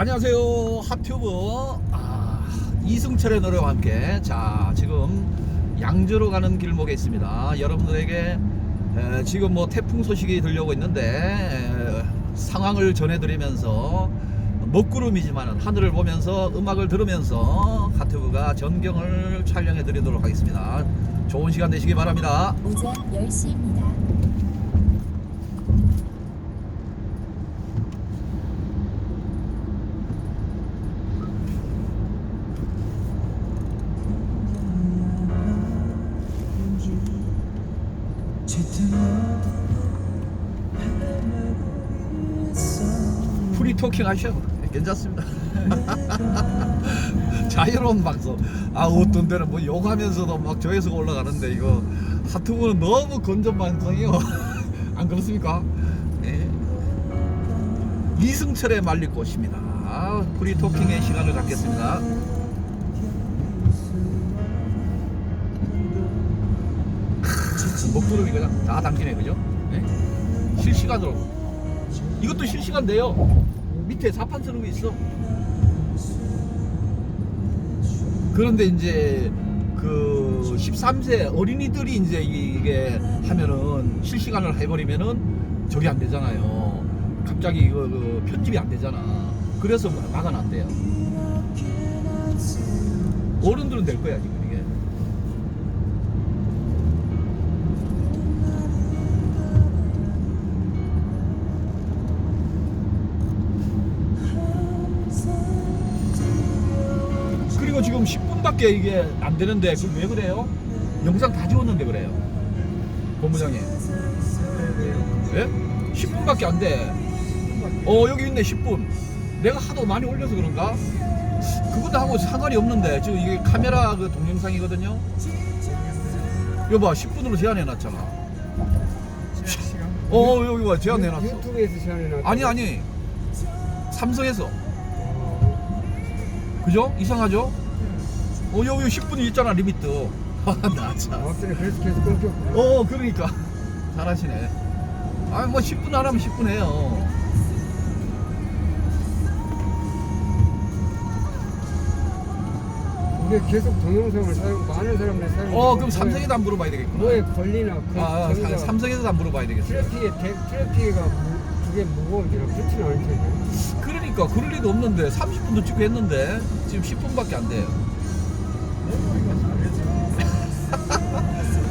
안녕하세요 핫튜브. 아, 이승철의 노래와 함께. 자 지금 양주로 가는 길목에 있습니다. 여러분들에게 에, 지금 뭐 태풍 소식이 들려오고 있는데 에, 상황을 전해드리면서 먹구름이지만 하늘을 보면서 음악을 들으면서 핫튜브가 전경을 촬영해 드리도록 하겠습니다. 좋은 시간 되시기 바랍니다. 오전 10시입니다. 프리 토킹 하셔 괜찮습니다. 자유로운 방송. 아 어떤 데는 뭐 욕하면서도 막 조회수가 올라가는데 이거 하트브는 너무 건전 방송이요. 안 그렇습니까? 네. 이승철의 말리꽃입니다. 아, 프리 토킹의 시간을 갖겠습니다 목구름이 그냥 다 당기네 그죠 네? 실시간으로 이것도 실시간 돼요. 밑에 사판 쓰는 게 있어. 그런데 이제 그 13세 어린이들이 이제 이게 하면은 실시간을 해버리면은 저게 안 되잖아요. 갑자기 이거 그 편집이 안 되잖아. 그래서 막아놨대요. 어른들은 될 거야 지금 10분밖에 이게 안 되는데 그럼 왜 그래요? 영상 다 지웠는데 그래요. 본부장님. 예? 10분밖에 안 돼. 어 여기 있네 10분. 내가 하도 많이 올려서 그런가? 그것도 하고 상관이 없는데 지금 이게 카메라 그 동영상이거든요. 여봐 10분으로 제한해 놨잖아. 어 여기 봐 제한해 놨어. 유튜브에서 시간이 아니 아니 삼성에서 그죠? 이상하죠? 어 여기 10분이 있잖아 리미트 나 참. 앞전에 그래서 계속 끊겼구나. 어 그러니까 잘하시네 아 뭐 10분 안 하면 10분 해요 이게 계속 동영상을 사용, 많은 사람들이 사용. 어 그럼 삼성에도 안 물어봐야 되겠구나 뭐에 걸리나? 그 아, 아 사- 삼성에도 안 물어봐야 되겠어요 트래픽에 대, 트래픽가 그게 무거워지나 그렇지는 않을 텐데. 그러니까 그럴 리도 없는데 30분도 찍고 했는데 지금 10분밖에 안 돼요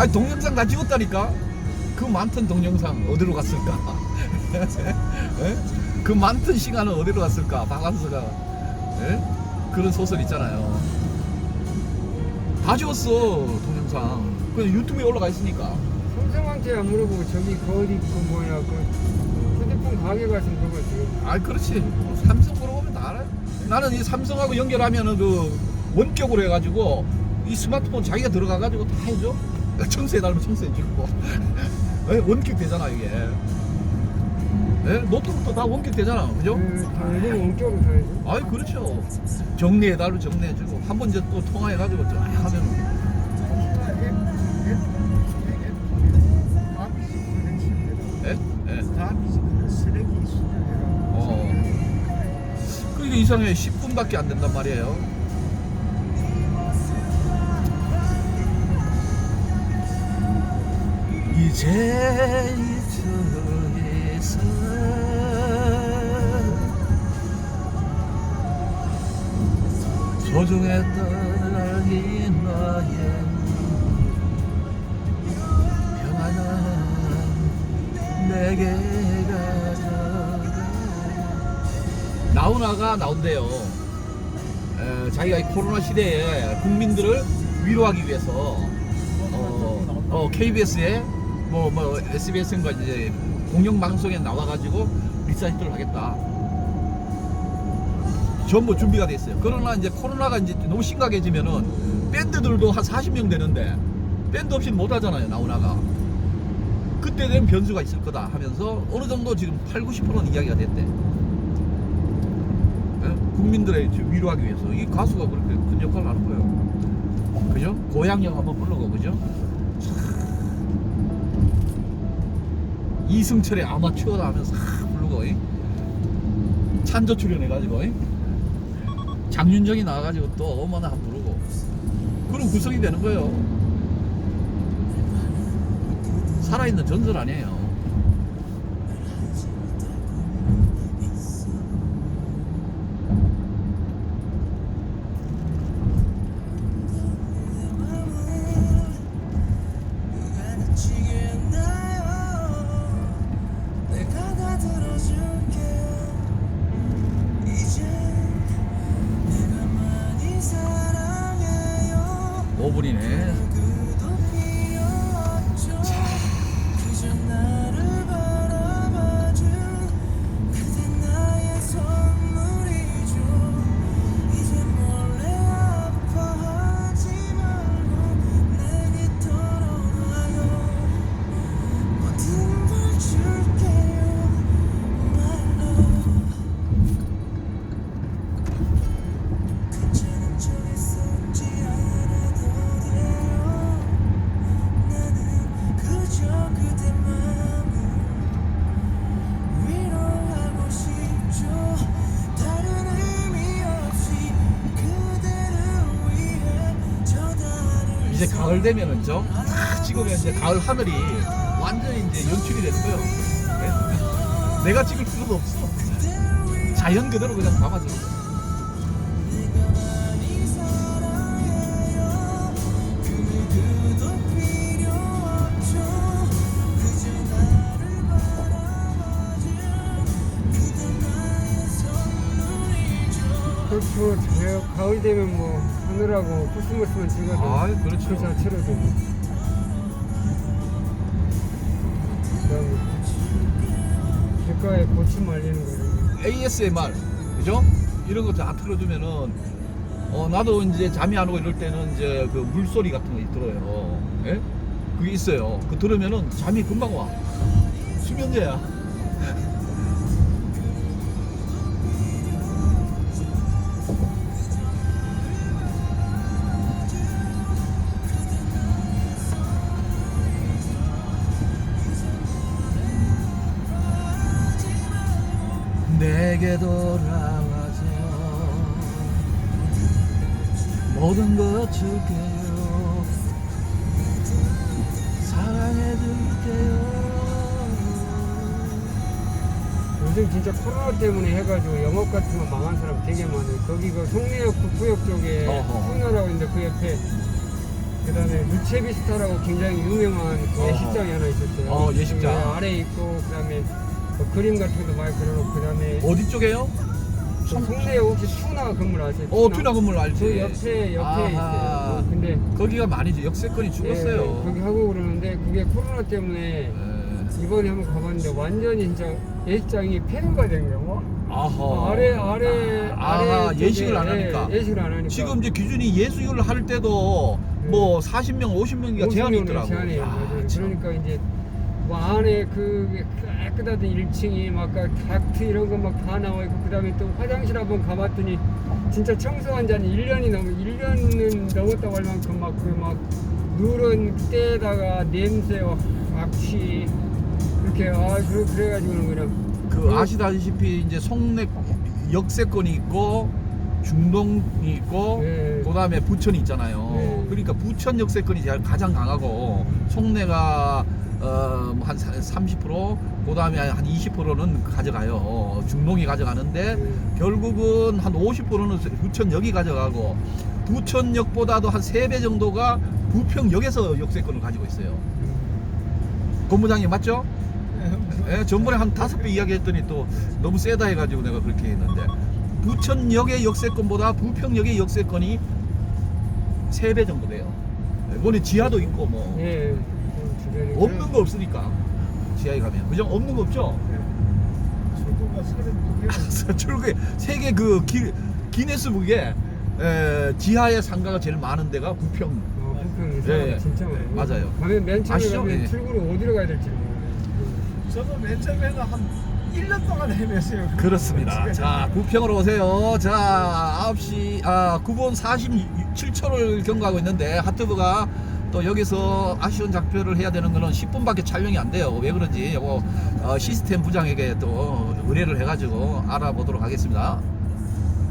아니 동영상 다 찍었다니까? 그 많던 동영상 어디로 갔을까? 에? 그 많던 시간은 어디로 갔을까? 바란스가. 에? 그런 소설 있잖아요. 다 지웠어 동영상. 그 유튜브에 올라가 있으니까. 삼성한테 안 물어보고 저기 그 어디 그 뭐냐 그 휴대폰 가게 가서 물어봤지. 아 그렇지. 삼성 물어보면 다 알아요. 나는 이 삼성하고 연결하면은 그 원격으로 해가지고 이 스마트폰 자기가 들어가가지고 다 해줘 청소해달라면 청소해 주고 에? 원격 되잖아 이게 에? 노트북도 다 원격 되잖아 그죠? 그 당연히 원격으로 사야지. 아이 그렇죠 정리해달라면 정리해 주고 한 번 이제 또 통화해 가지고 쫙 하면은 에? 에? 어. 그게 이상해 10분밖에 안 된단 말이에요. 이제 이쪽에서 소중했던 이 나의 평안한 내게 가져가 나훈아가 나온대요. 에, 자기가 이 코로나 시대에 국민들을 위로하기 위해서 어, 어, KBS에 뭐, 뭐 SBS인가 이제 공영 방송에 나와가지고 리사이트를 하겠다. 전부 준비가 돼 있어요. 그러나 이제 코로나가 이제 너무 심각해지면은 밴드들도 한 40명 되는데 밴드 없이는 못 하잖아요. 나훈아가. 그때 되면 변수가 있을 거다 하면서 어느 정도 지금 8, 90%는 이야기가 됐대. 예? 국민들의 위로하기 위해서 이 가수가 그렇게 큰 역할을 하는 거예요. 그죠? 고향역 한번 부르고 그죠? 이승철의 아마추어다 하면서 싹 부르고 이. 찬조 출연해가지고 잉? 장윤정이 나와가지고 또 어머나 한 부르고 그럼 구성이 되는 거예요 살아있는 전설 아니에요 이제 가을 되면은 저탁 찍으면 이제 가을 하늘이 완전히 이제 연출이 거예요 네? 내가 찍을 필요도 없어 자연 그대로 그냥 담아줘 그렇죠. 저 가을 되면 뭐 하늘하고 코스모스만 찍어도 아이, 그렇죠. 그 자체로도 뭐. 그다음에 귓가에 고침 말리는 거 ASMR 그죠? 이런 거 다 틀어주면은 어 나도 이제 잠이 안 오고 이럴 때는 이제 그 물소리 같은 거 들어요. 예? 그게 있어요. 그 들으면은 잠이 금방 와. 수면제야. 내게 돌아와서 모든 것 줄게요 사랑해 줄게요 요즘 진짜 코로나 때문에 해가지고 영업 같은 거 망한 사람 되게 많아요. 거기 그 송내역 북구역 쪽에 어허. 풍나라고 있는데 그 옆에 그 다음에 루체비스타라고 굉장히 유명한 그 어허. 예식장이 하나 있었어요. 어, 예식장. 그 아래 있고 그 다음에 뭐 그림 같은 것도 많이 그려놓고 그다음에 어디 쪽에요? 그 송내역 혹시 투나 건물 아세요? 어 투나 건물 알지 그 옆에 옆에 아하. 있어요. 근데 거기가 많이 이제 역세권이 죽었어요 예, 거기 하고 그러는데 그게 코로나 때문에 예. 이번에 한번 가봤는데 완전히 진짜 예식장이 폐로가 된. 뭐? 아하 아래 아래 아, 아래 아하, 쪽에, 예식을 안 하니까. 예, 예식을 안 하니까 지금 이제 기준이 예수를 할 때도 네. 뭐 40명 50명이가 제한이 50 명의 있더라고 제한이에요. 맞아요. 참. 그러니까 이제 뭐 안에 그 깨끗하던 1층이 막 닥트 이런 거 막 다 나와 있고 그다음에 또 화장실 한번 가봤더니 진짜 청소한 지한 1년이 넘어 1년은 넘었다고 할 만큼 막 그막 누런 때에다가 냄새 와 악취 이렇게 아 그래 그래가지고는 그냥. 그 아시다시피 이제 송내 역세권이 있고 중동이 있고 네. 그다음에 부천이 있잖아요. 네. 그러니까 부천 역세권이 제일 가장 강하고 송내가 어, 한 30%, 그다음에 한 20%는 가져가요. 중동이 가져가는데 네. 결국은 한 50%는 부천역이 가져가고 부천역보다도 한 3배 정도가 부평역에서 역세권을 가지고 있어요. 본부장님 맞죠? 예, 전번에 한 다섯 배 이야기했더니 또 너무 세다 해가지고 내가 그렇게 했는데 부천역의 역세권보다 부평역의 역세권이 세배 정도 돼요. 이번에 지하도 있고 뭐 예. 그 주변에 없는 거 없으니까 지하에 가면 그죠? 없는 거 없죠? 출구가 서른 출구에 세계 그 기, 기네스북에 에, 지하의 상가가 제일 많은 데가 부평. 어, 부평 예, 예. 진짜 많아요. 맞아요. 가면 맨 처음에 아시죠? 가면 예. 출구를 어디로 가야 될지 모르겠어요. 저도 맨 처음에는 한 1년 동안 헤맸어요. 그렇습니다. 자, 부평으로 오세요. 자, 9시, 아, 9분 47초를 경과하고 있는데, 하트브가 또 여기서 아쉬운 작별을 해야 되는 거는 10분밖에 촬영이 안 돼요. 왜 그런지 요거 어, 시스템 부장에게 또 의뢰를 해가지고 알아보도록 하겠습니다.